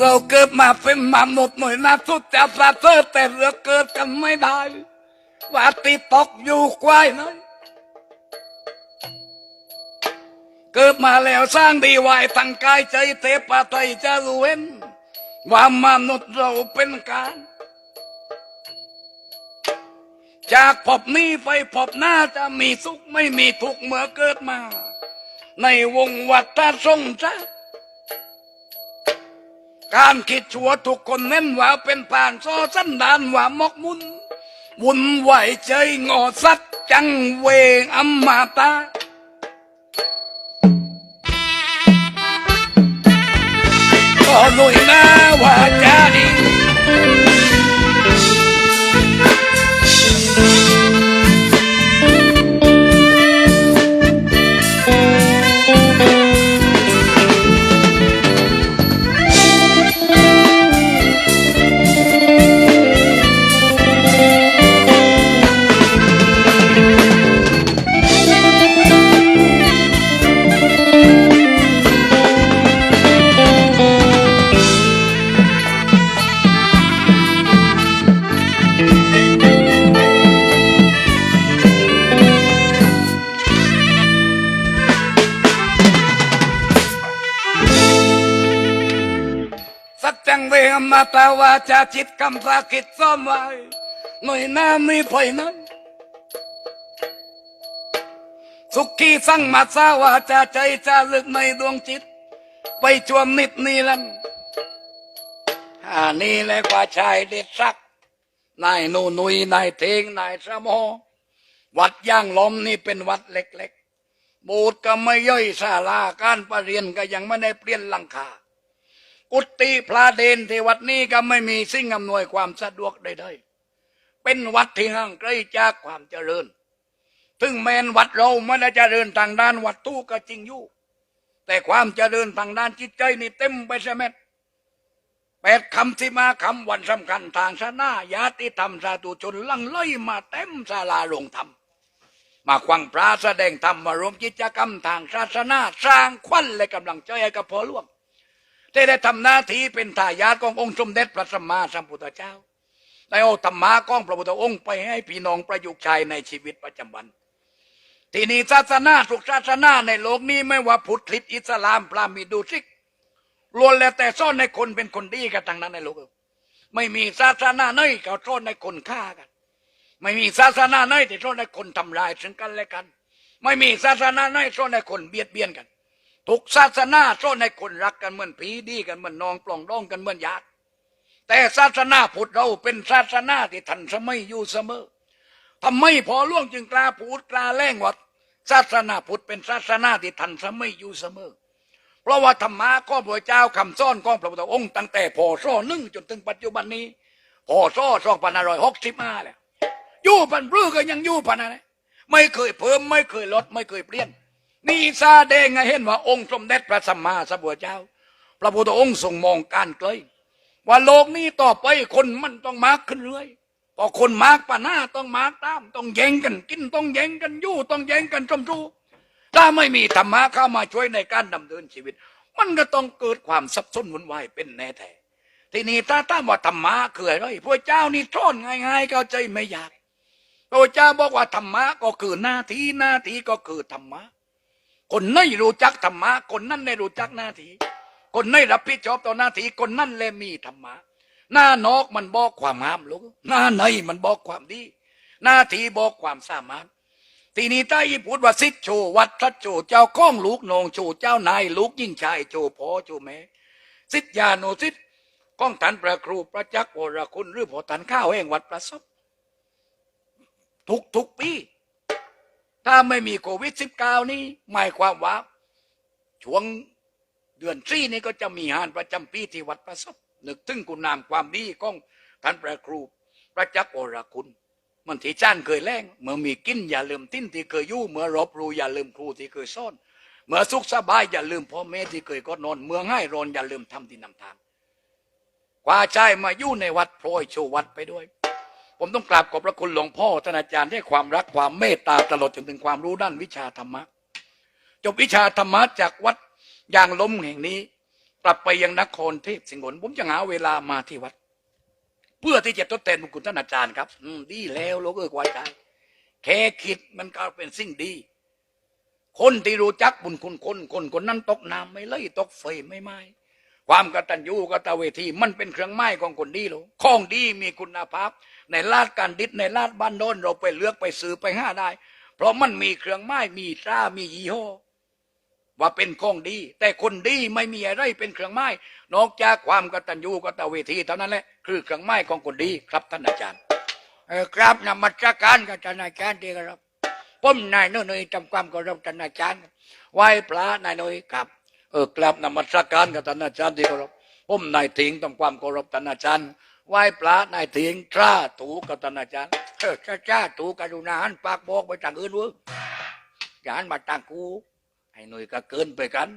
เราเกิดมาเป็นมนุษย์หน่อยนะสุดจะประเสริฐแต่เราเกิดกันไม่ได้ว่าติดตกอยู่ควายน้อยเกิดมาแล้วสร้างดีไว้ทั้งกายใจเทพไตจะรู้เว้นว่ามนุษย์เราเป็นการจากพบนี้ไปพบหน้าจะมีสุขไม่มีทุกข์เมื่อเกิดมา ในวงวัฏสงสาร การคิดชั่วทุกคนเน้นว่าเป็นผ่านซอสันดานว่ามกมุนวุ่นไหวายใจงอสัดจังเวงอมมาตาก็หนุยนะว่าจ น้ามีไฟนั้นสุขีสั่งมาสาวาจาใจจะลึกในดวงจิต ไปจวมนิดนี้ลันอ่านี่แหละกว่าชายเด็ดสัก นายหนูหนุยนายเทงนายสมอ วัดย่างล้มนี่เป็นวัดเล็กๆ โบสถ์ก็ไม่ย่อยศาลาการประเรียนก็ยังไม่ได้เปลี่ยนหลังคา กุฏิพระเดนที่วัดนี้ก็ไม่มีสิ่งอำนวยความสะดวกใดๆเป็นวัดที่ห่างไกลจากความเจริญถึงแม้นวัดเราไม่ได้เจริญทางด้านวัตถุก็จริงอยู่ แต่ความเจริญทางด้านจิตใจนี่เต็มไปใช่ไหมแปดคำที่มาคำวันสำคัญทางศาสนาญาติธรรมสาธุชนลังไหลมาเต็มศาลาโรงธรรมมาควังพระแสดงธรรมมารวมกิจกรรมทางศาสนาสร้างขวัญและกำลังใจให้กับพอหลวง ได้ได้ทำหน้าที่เป็นทายาทขององค์สมเด็จพระสัมมาสัมพุทธเจ้าได้เอาธรรมะของพระพุทธองค์ไปให้พี่น้องประยุกต์ใช้ในชีวิตประจำวัน ที่นี่ศาสนาทุกศาสนาในโลกนี้ไม่ว่าพุทธคริสต์อิสลามพราหมณ์ฮินดูซิกล้วนแล้วแต่ซ่อนในคนเป็นคนดีกันทั้งนั้นในโลกไม่มีศาสนาไหนเขาซ่อนในคนฆ่ากัน ไม่มีศาสนาไหนที่ซ่อนในคนทำลายซึ่งกันและกัน ไม่มีศาสนาไหนซ่อนในคนเบียดเบียนกัน ทุกศาสนาซ่อนในคนรักกันเหมือนผีดีกันเหมือนนองปล่องดองกันเหมือนญาติแต่ศาสนาพุทธเราเป็นศาสนาที่ทันสมัยอยู่เสมอทำไมพอล่วงจึงกล้าพูดกล้าแล้งว่าศาสนาพุทธเป็นศาสนาที่ทันสมัยอยู่เสมอ เพราะว่าธรรมะของพระเจ้าคำสอนของพระพุทธองค์ตั้งแต่พศหนึ่งจนถึงปัจจุบันนี้พศสองพันห้าร้อยหกสิบห้าแล้วอยู่พันรื้อก็ยังอยู่พันอะไรไม่เคยเพิ่มไม่เคยลดไม่เคยเปลี่ยน นี่ซาแดงให้เห็นว่าองค์สมเด็จพระสัมมาสัมพุทธเจ้า พระพุทธองค์ทรงมองการไกลว่าโลกนี้ต่อไปคนมันต้องมากขึ้นเรื่อยพอคนมากป่าหน้าต้องมากตามต้องแย่งกันกินต้องแย่งกันยู่ต้องแย่งกันชมชูถ้าไม่มีธรรมะเข้ามาช่วยในการดำเนินชีวิต มันก็ต้องเกิดความสับสนวุ่นวายเป็นแน่แท้ทีนี้ถ้าตามว่าธรรมะคืออะไรพระเจ้านี่ซ่อนง่ายๆเข้าใจไม่ยากพระเจ้าบอกว่าธรรมะก็คือหน้าที่หน้าที่ก็คือธรรมะ คนไหนรู้จักธรรมะคนนั้นได้รู้จักหน้าที่คนไหนรับผิดชอบต่อหน้าที่คนนั้นเลยมีธรรมะหน้านอกมันบอกความงามลูกหน้าในมันบอกความดี หน้าที่บอกความสามารถทีนี้ใต้ญี่ปุ่นว่าสิทธโชวัดทัดโชเจ้าข้องลูกนองโชเจ้านายลูกยิ่งชายโชพ่อโชแม่สิทธิยาโนสิทธก้องฐานประครูประจักษ์วรคุณหรือพอฐานข้าวแห่งวัดประสบทุกทุกๆปี ถ้าไม่มีโควิดสิบเก้านี้หมายความว่า ช่วงเดือนสี่นี้ก็จะมีงานประจำปีที่วัดประสบนึกถึงคุณนามความดีของท่านพระครูประจักโอรคุณ มันที่จ้านเคยแล้งเมื่อมีกินอย่าลืมทิ้นที่เคยยู่เมื่อรบรู้อย่าลืมครูที่เคยซ่อน เมื่อสุขสบายอย่าลืมพ่อแม่ที่เคยก็นอน เมื่อง่ายรอนอย่าลืมทำที่นำทางกว่าใจมาอยู่ในวัดโพยโชววัดไปด้วย ผมต้องกราบขอบพระคุณหลวงพ่อท่านอาจารย์ที่ให้ความรักความเมตตาตลอดจนถึงความรู้ด้านวิชาธรรมะ จบวิชาธรรมะจากวัดยางล้มแห่งนี้ กลับไปยังนครเทพสิงห์นผมจะหาเวลามาที่วัด เพื่อที่จะทดแทนบุญคุณท่านอาจารย์ครับ อืมดีแล้วลูกเอ้ยควายใจแค่คิดมันก็เป็นสิ่งดี คนที่รู้จักบุญคุณคนคนคนนั้นตกน้ำไม่เลยตกไฟไม่ไหม้ความกตัญญูกตเวทีมันเป็นเครื่องไม้ของคนดีหรอของดีมีคุณภาพ ในลาดการดิษในลาดบ้านโน้นเราไปเลือกไปซื้อไปห้าได้ เพราะมันมีเครื่องไม้มีตรามียี่ห้อว่าเป็นของดี แต่คนดีไม่มีอะไรเป็นเครื่องไม้นอกจากความกตัญญูกตเวทีเท่านั้นแหละคือเครื่องไม้ของคนดีครับท่านอาจารย์ครับนมัสการกับท่านอาจารย์ดีครับผมนายโนนยทำความเคารพท่านอาจารย์ไหว้พระนายโนยครับเออกราบนมัสการกับท่านอาจารย์ที่เคารพผมนายถิงต้องความเคารพท่านอาจารย์ ไหว้พระนายถิงตราถูกับท่านาจารย์เออจ้าจ้าถูกรุณาหันปากบอกไปทางอื่นเว้ยอย่าหันมาทางกูไอ้หนุ่ยก็เกินไปกัน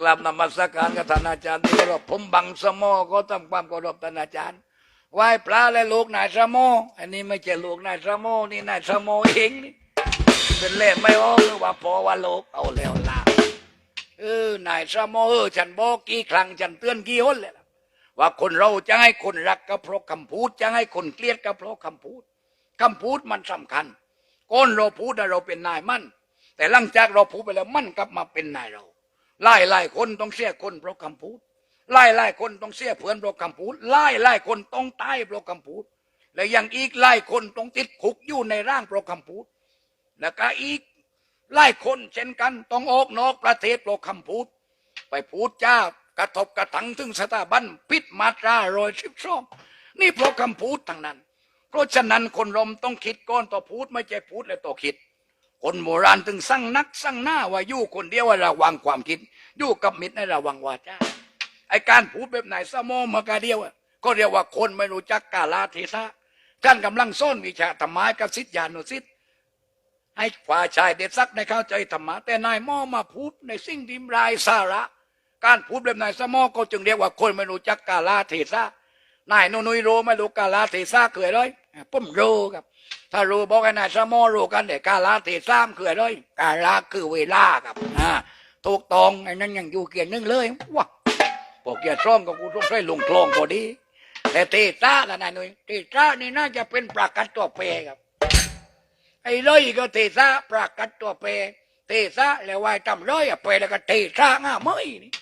กราบนมัสการกับท่านอาจารย์ที่เคาผมบังสมอก็ต้องความเคารพท่านอาจารย์ไหว้พระและลูกนายสมออันนี้ไม่ใช่ลูกนายสมอนี่นายสมอเองนี่เป็นเล่ไม่ออกหรือว่าพอว่าลูกเอาแล้วล่ะเออนายสมอเออฉันบอกกี่ครั้งฉันเตือนกี่หนแล้ว ว่าคนเราจะให้คนรักก็เพราะคำพูด จะให้คนเกลียดก็เพราะคำพูดคำพูดมันสำคัญก้นเราพูดนะเราเป็นนายมั่น แต่หลังจากเราพูดไปแล้วมั่นกลับมาเป็นนายเราไล่ไล่คนต้องเสียคนเพราะคำพูดไล่ไล่คนต้องเสียเพื่อนเพราะคำพูดไล่ไล่คนต้องตายเพราะคำพูด และยังอีกไล่คนต้องติดคุกอยู่ในร่างเพราะคำพูดแล้วก็อีกไล่คนเช่นกันต้องออกนอกประเทศเพราะคำพูด ไปพูดจ้า กระทบกระทั่งถึงสถาบันพิษมาตรารอยชิบชอบนี่เพราะคำพูดทั้งนั้น เพราะฉะนั้นคนรมต้องคิดก่อนต่อพูดไม่ใช่พูดแล้วต่อคิด คนโบราณถึงสั่งนักสั่งหน้าว่าอยู่คนเดียวว่าระวังความคิดอยู่กับมิตรให้ระวังวาจาไอการพูดแบบไหนสมองมากาเดียวอะก็เรียกว่าคนไม่รู้จักกาลาเทศะท่านกำลังซ่อนวิชาธรรมะกับสิทธิานุสิทธิให้ฝ่ายชายเด็ดซักในเข้าใจธรรมะแต่นายมอมาพูดในสิ่งที่รายสาระ การพูดแบบนายสมอก็จึงเรียกว่าคนไม่รู้จักกาลาเทศะนายนุนุยรู้ไม่รู้กาลาเทศะคืออะไรผมโรครับ ถ้ารู้บอกให้นายสมอรู้กันแต่กาลาเทศะคืออะไรกาลาคือเวลาครับอ่าถูกต้องไอ้นั้นยังอยู่เกียรนึงเลยว้าพวกเกียรซ้อมกับกูต้องใช้ลงคลองพอดีแต่เทศะละนายนุยเทศะนี่น่าจะเป็นประกัดตัวเปรครับไอ้เลยก็เทศะประกัดตัวเปรเทศะแล้วว่าจำเลยอะเปรแล้วก็เทศะง่าไม่นี่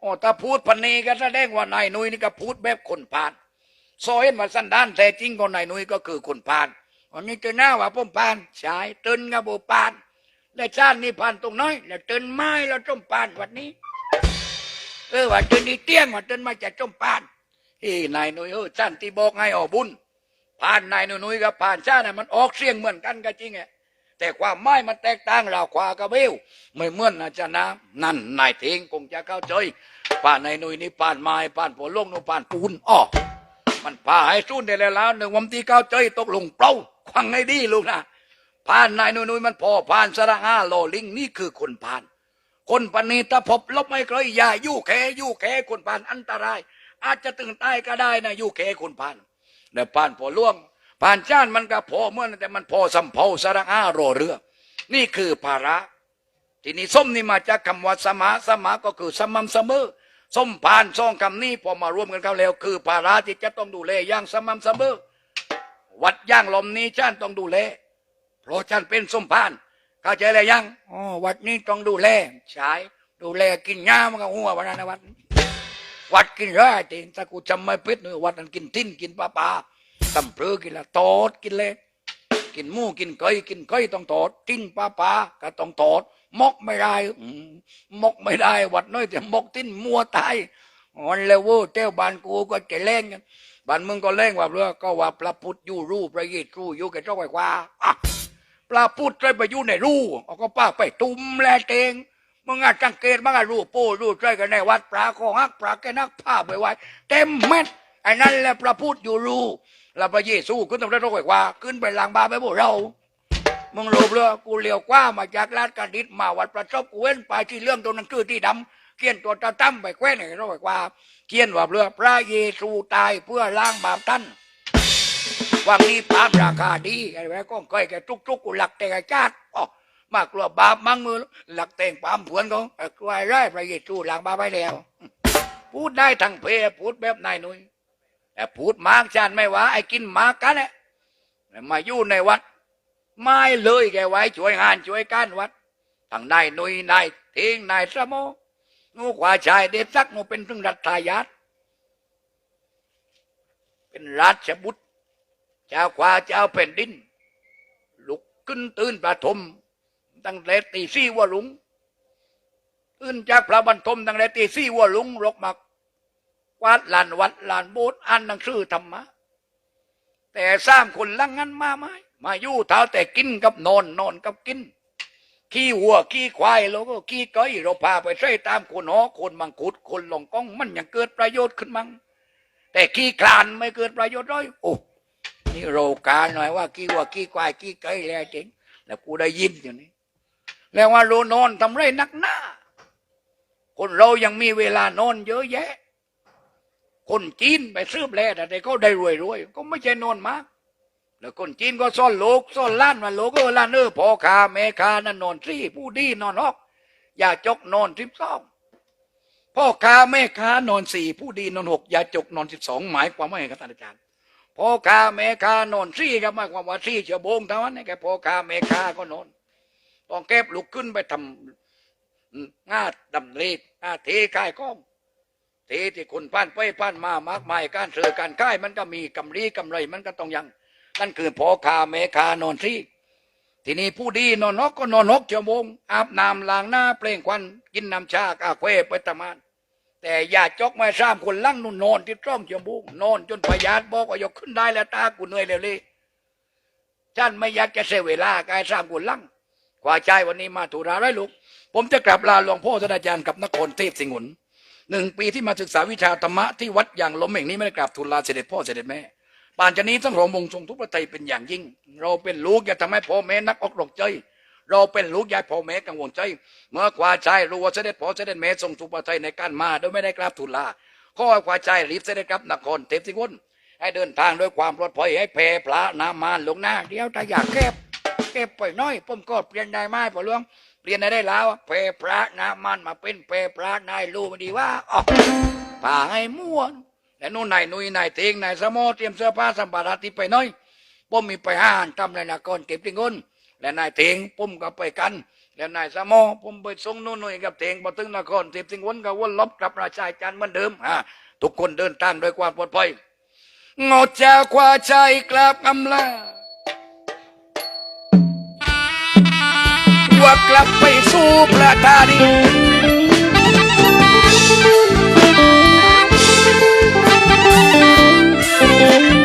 โอ้ถ้าพูดพันนี้ก็แสดงว่านายนุ้ยนี่ก็พูดแบบคนพาลซเอยมาสันดานแต่จริงของนายนุ้ยก็คือคนพาลวันนี้เจอหน้าว่าผมพานชายตึนกับโบปานและชาตินี้พานตรงน้อย แล้วตึนไม้แล้วจมปานวันนี้เออว่าตึนนี่เตี้ยงว่าตึนมาจากจมปานเฮ้นายนุ้ยเออชาติที่บอกให้ออกบุญผ่านนายนุ้ยกับผ่านชาติน่ะมันออกเสียงเหมือนกันก็จริงไง แต่ความไม้มันแตกต่างเราวขวากับเบลไม่เหมือนนะจ๊ะนะ นั่นนายเทงคงจะเข้าใจป่านในหนุ่ยนี่ป่านไม้ป่านผัวลงนู่ป่านปูนอ้อมันป่าให้สู้ได้แล้วหนึ่งวันที่เก้าใจตกลงเปล่าควังให้ดีลูกนะผ่านนายนุ่ยนุ่ยมันพอผ่านสระอาโลลิงนี่คือคนผ่าน คนปณีถ้าพบลบไม่เคยอย่ายู่แขยู่แขคนผ่านอันตราย อาจจะตึงตายก็ได้นะยู่แขคนผ่านแต่ผ่านผัวล่วง ผ่านจ้านมันก็พอเมื่อนั้นแต่มันพอสัมเพาสระอาโรเรือ นี่คือภาระ ทีนี้ส้มนี่มาจากคำว่าสมาสมาก็คือสม่ำเสมอส้มผ่านซองคำนี้พอมารวมกันเข้าแล้ว คือภาระที่จะต้องดูแลอย่างสม่ำเสมอวัดย่างลมนี้ท่านต้องดูแลเพราะท่านเป็นส้มผ่านเข้าใจแล้วยังอ๋อวัดนี้ต้องดูแลใช่ดูแลกินหญ้ามันก็หัววันนั้นวัดวัดกินร้ายจริงถ้ากูจำไม่ผิดเนี่ยวัดนั้นกินทิ้นกินปลาปลา ตำเพลอกินละตอดกินเลยกินหมูกินไก่กินไก่ต้องตอดทิ้นปลาปลาก็ต้องตอดมกไม่ได้มกไม่ได้ วัดน้อยแต่มกทิ้นมัวตายอ่อนแล้วเว้ยเจ้าบ้านกูก็จะเล่งกันบ้านมึงก็เล่งว่าเรือก็ว่าพระพุทธอยู่รูประเยซูอยู่กับเจ้าไกว่าอะพระพุทธใจไปอยู่ในรูเอาก็ป้าไปตุ้มแลเตงมึงอาจสังเกตมึงอาจรูปโป้รูปใจกันในวัดปลาคอหักปลาแกนักผ้าไปไว้เต็มเม็ดไอ้นั่นแหละพระพุทธอยู่รู ล้วพระเยซูขึ้นตรงนั้นไว้กว่า ขึ้นไปหลังบาไปพวกเรา มึงรู้เรือกูเลี้ยวกว่ามาจากลาดกระดิษมาวัดประสบกูเว้นไปที่เรื่องตัวนังสือที่ดำเขียนตัวตาตั้มไปแคว้นไหนเราบอกว่าเขียนว่าเรือพระเยซูตายเพื่อล้างบาปท่านว่ามีปาปราคาดีไอ้แม่ก็เคยแกทุกทุกๆกูหลักแต่งไอ้ชาติอ๋อมากลัวบาปมั่งมือ หลักแต่งปามผวนเขาไอ้กลัวไอ้ไรพระเยซูล้างบาปไปแล้ว พูดได้ทั้งเพพูดแบบนายหนุย พูดมากชาติไม่ว่าไอ้กินมากกันเนี่ยมาอยู่ในวัด ไม่เลยแกไว้ช่วยงานช่วยการวัดทางนายหนุยนายเทงนายสมอนูกว่าชายเด็ดสักนูเป็นถึงรัฐทายาทเป็นราชบุตร เจ้าขวาเจ้าแผ่นดิน ลุกขึ้นตื่นประทมตั้งแต่ตีสี่วัวลุงตื่นจากพระบรรทมตั้งแต่ตีสี่วัวลุงรกมัก วาดลานวัดลานโบสถ์อ่านหนังสือธรรมะ แต่สร้างคนลังงั้นมาไหมมาอยู่เท้าแต่กินกับนอนนอนกับกิน ขี้วัวขี้ควายเราก็ขี้ก้อยเราพาไปใช้ตามคนหอคนมังคุดคนหลงก้องมันยังเกิดประโยชน์ขึ้นมั้งแต่ขี้คลานไม่เกิดประโยชน์ร้อยโอ้นี่โรกาหน่อยว่าขี้วัวขี้ควายขี้ก้อยแล้วจริงแล้วกูได้ยินอยู่นี่แล้วว่าโรนอนทำไรนักหน้า คนเรายังมีเวลานอนเยอะแยะ คนจีนไปซื้อแลแต่เขาได้รวยรวยก็ไม่ใช่นอนมาก แล้วคนจีนก็ซ่อนโลกซ่อนล้านว่าโลกเออล้านเออพอคาแม่คานั่นนอนซี่ผู้ดีนอนนอก อย่าจกนอนสิบสองพ่อคาแม่คานอนสี่ผู้ดีนอนหกอย่าจกนอนสิบสองหมายความว่าไงครับท่านอาจารย์พ่อคาแม่คานอนสี่ก็หมายความว่าสี่เฉยโบงเท่านั้นไงแกพ่อคาแม่คาก็นอนต้องแก็บลุกขึ้นไปทำงาดำรีดงาเทกายก้อง เทที่คนผ่านไปผ่านมามากมายการซื้อการขายมันก็มีกำไรกำไรมันก็ต้องยัง นั่นคือพอคาแม่ค้านอนซี่ทีนี้ผู้ดีนอนนกก็นอนนกเชั่วมงอาบน้ำล้างหน้าเปล่งควันกินน้ำชากาแฟไปตะมานแต่อย่าจอกมาสามคนลั่งนู่นนอนที่ร่องเชั่วมงนอนจนพยาธิบอกว่ายกขึ้นได้แล้วตากูเหนื่อยเลยเลยท่านไม่อยากจะเสียเวลากายสามคนลั่งกว่าใจวันนี้มาถูราไรลูกผมจะกลับลาหลวงพ่อท่านอาจารย์กับนครเทพสิงห์ หนึ่งปีที่มาศึกษาวิชาธรรมะที่วัดอย่างล้มแห่งนี้ไม่ได้กราบทูลลาเสด็จพ่อเสด็จแม่ป่านจะนี้ต้องรอมงทรงทุกประไตยเป็นอย่างยิ่ง เราเป็นลูกอย่าทำให้พ่อแม่นักอกหลอกใจ เราเป็นลูกยาให้พ่อแม่กังวลใจ เมื่อกว่าใจรู้ว่าเสด็จพ่อเสด็จแม่ทรงทุกประไตยในการมาโดยไม่ได้กราบทูลลาข้อให้กว่าใจรีบเสด็จกลับนครเทพสิงห์ให้เดินทางด้วยความปลอดภัยให้แผ่พระนามานลงหน้าเดี๋ยวถ้าอยากแคบแคบไปน้อยผมก็เปลี่ยนได้ไหมพ่อหลวง เปลี่ยนได้แล้วแผ่พระนามานมาเป็นแผ่พระนายรู้ไมันดีว่าออกป่าให้ม่วนและนู่นนายนุยนายเตงนายสมอเตรียมเสื้อผ้าสัมภาระที่ไปน้อยผมมีไปห้านทำในนากรเก็บติงนและนายเตงผมก็ไปกัน แล้วนายสมอผมไปส่งนู่นนุยกับเตงพอถึงนครเก็บติงนก็วนลบกลับราชายจันทร์เหมือนเดิมฮะทุกคนเดินทางด้วยความปลอดภัยงดจากควาใจกลับกำลา วกลับไปสู่ประธานีแ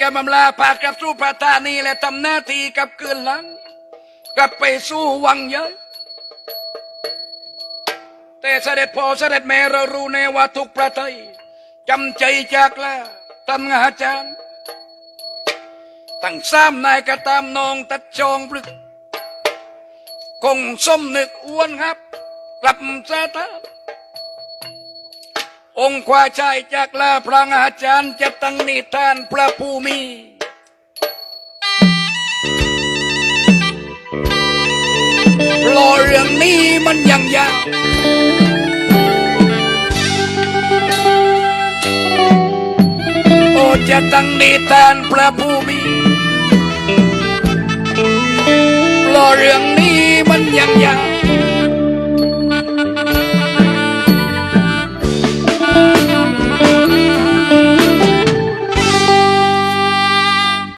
กับบำลาพากับสู่พระธานีและทำหน้าที่กับคืนหลังกับไปสู่วังเยอะแต่เสด็จพ่อเสด็จแม่เรารู้แน่ว่าทุกประเทศจำใจจากลาทำงานจารตั้งสามนายก็ตามนองตัดจองปลึกคงส้มนึกอ้วนครับ กลับสะทาน องค์ควาชายจากลาพระอาจารย์จะตั้งนิทานพระภูมิรอเรื่องนี้มันยังยาวโอจะตั้งนิทานพระภูมิรอเรื่องนี้มันยังยาว